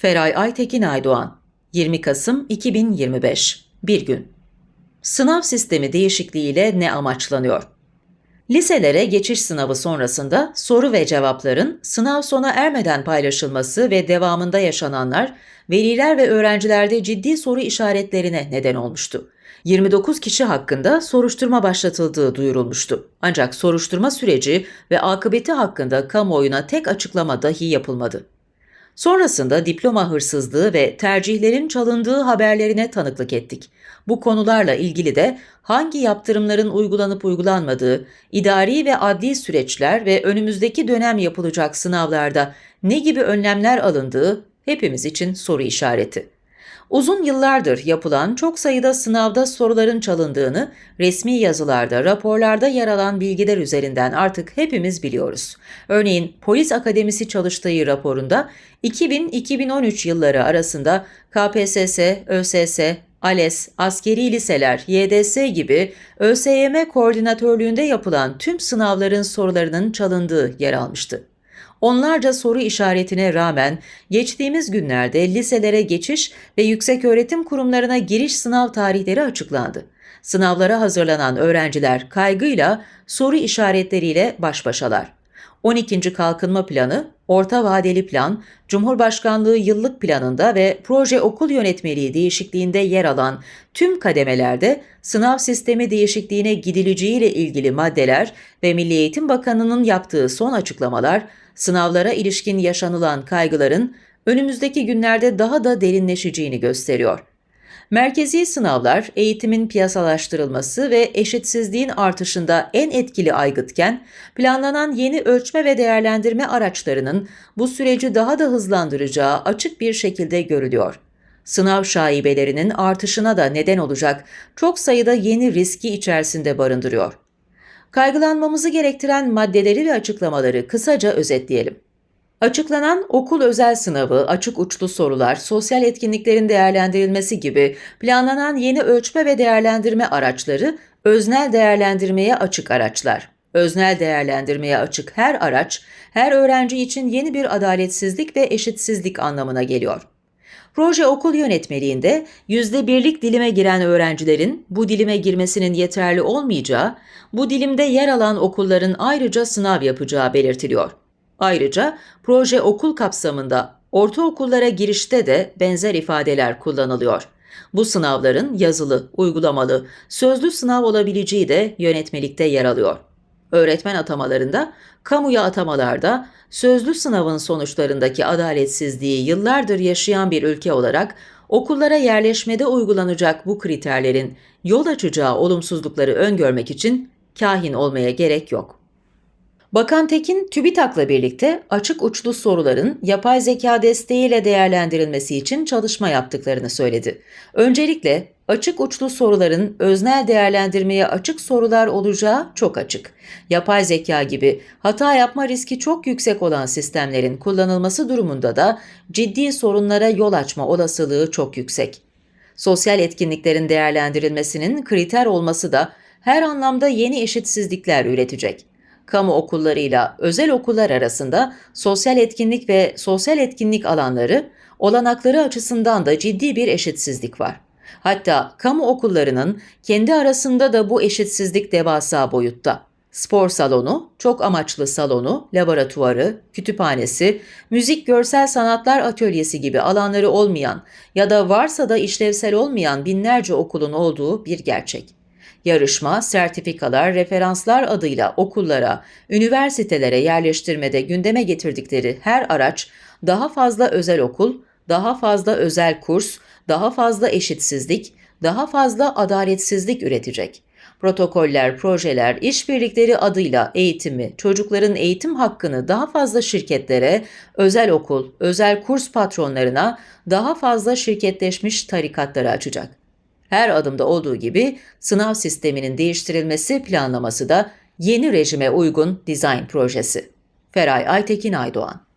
Feray Aytekin Aydoğan 20 Kasım 2025 Bir gün Sınav sistemi değişikliğiyle ne amaçlanıyor? Liselere geçiş sınavı sonrasında soru ve cevapların sınav sona ermeden paylaşılması ve devamında yaşananlar veliler ve öğrencilerde ciddi soru işaretlerine neden olmuştu. 29 kişi hakkında soruşturma başlatıldığı duyurulmuştu. Ancak soruşturma süreci ve akıbeti hakkında kamuoyuna tek açıklama dahi yapılmadı. Sonrasında diploma hırsızlığı ve tercihlerin çalındığı haberlerine tanıklık ettik. Bu konularla ilgili de hangi yaptırımların uygulanıp uygulanmadığı, idari ve adli süreçler ve önümüzdeki dönem yapılacak sınavlarda ne gibi önlemler alındığı hepimiz için soru işareti. Uzun yıllardır yapılan çok sayıda sınavda soruların çalındığını resmi yazılarda, raporlarda yer alan bilgiler üzerinden artık hepimiz biliyoruz. Örneğin Polis Akademisi çalıştığı raporunda 2000-2013 yılları arasında KPSS, ÖSS, ALES, askeri liseler, YDS gibi ÖSYM koordinatörlüğünde yapılan tüm sınavların sorularının çalındığı yer almıştı. Onlarca soru işaretine rağmen geçtiğimiz günlerde liselere geçiş ve yükseköğretim kurumlarına giriş sınav tarihleri açıklandı. Sınavlara hazırlanan öğrenciler kaygıyla soru işaretleriyle baş başalar. 12. Kalkınma Planı, Orta Vadeli Plan, Cumhurbaşkanlığı Yıllık Planında ve Proje Okul Yönetmeliği değişikliğinde yer alan tüm kademelerde sınav sistemi değişikliğine gidileceğiyle ilgili maddeler ve Milli Eğitim Bakanı'nın yaptığı son açıklamalar sınavlara ilişkin yaşanılan kaygıların önümüzdeki günlerde daha da derinleşeceğini gösteriyor. Merkezi sınavlar eğitimin piyasalaştırılması ve eşitsizliğin artışında en etkili aygıtken, planlanan yeni ölçme ve değerlendirme araçlarının bu süreci daha da hızlandıracağı açık bir şekilde görülüyor. Sınav şaibelerinin artışına da neden olacak çok sayıda yeni riski içerisinde barındırıyor. Kaygılanmamızı gerektiren maddeleri ve açıklamaları kısaca özetleyelim. Açıklanan okul özel sınavı, açık uçlu sorular, sosyal etkinliklerin değerlendirilmesi gibi planlanan yeni ölçme ve değerlendirme araçları öznel değerlendirmeye açık araçlar. Öznel değerlendirmeye açık her araç, her öğrenci için yeni bir adaletsizlik ve eşitsizlik anlamına geliyor. Proje okul yönetmeliğinde yüzde birlik dilime giren öğrencilerin bu dilime girmesinin yeterli olmayacağı, bu dilimde yer alan okulların ayrıca sınav yapacağı belirtiliyor. Ayrıca proje okul kapsamında ortaokullara girişte de benzer ifadeler kullanılıyor. Bu sınavların yazılı, uygulamalı, sözlü sınav olabileceği de yönetmelikte yer alıyor. Öğretmen atamalarında, kamuya atamalarda sözlü sınavın sonuçlarındaki adaletsizliği yıllardır yaşayan bir ülke olarak okullara yerleşmede uygulanacak bu kriterlerin yol açacağı olumsuzlukları öngörmek için kahin olmaya gerek yok. Bakan Tekin, TÜBİTAK'la birlikte açık uçlu soruların yapay zeka desteğiyle değerlendirilmesi için çalışma yaptıklarını söyledi. Öncelikle açık uçlu soruların öznel değerlendirmeye açık sorular olacağı çok açık. Yapay zeka gibi hata yapma riski çok yüksek olan sistemlerin kullanılması durumunda da ciddi sorunlara yol açma olasılığı çok yüksek. Sosyal etkinliklerin değerlendirilmesinin kriter olması da her anlamda yeni eşitsizlikler üretecek kamu okullarıyla özel okullar arasında sosyal etkinlik ve sosyal etkinlik alanları olanakları açısından da ciddi bir eşitsizlik var. Hatta kamu okullarının kendi arasında da bu eşitsizlik devasa boyutta. Spor salonu, çok amaçlı salonu, laboratuvarı, kütüphanesi, müzik görsel sanatlar atölyesi gibi alanları olmayan ya da varsa da işlevsel olmayan binlerce okulun olduğu bir gerçek. Yarışma, sertifikalar, referanslar adıyla okullara, üniversitelere yerleştirmede gündeme getirdikleri her araç daha fazla özel okul, daha fazla özel kurs, daha fazla eşitsizlik, daha fazla adaletsizlik üretecek. Protokoller, projeler, işbirlikleri adıyla eğitimi, çocukların eğitim hakkını daha fazla şirketlere, özel okul, özel kurs patronlarına, daha fazla şirketleşmiş tarikatlara açacak. Her adımda olduğu gibi sınav sisteminin değiştirilmesi planlaması da yeni rejime uygun dizayn projesi. Feray Aytekin Aydoğan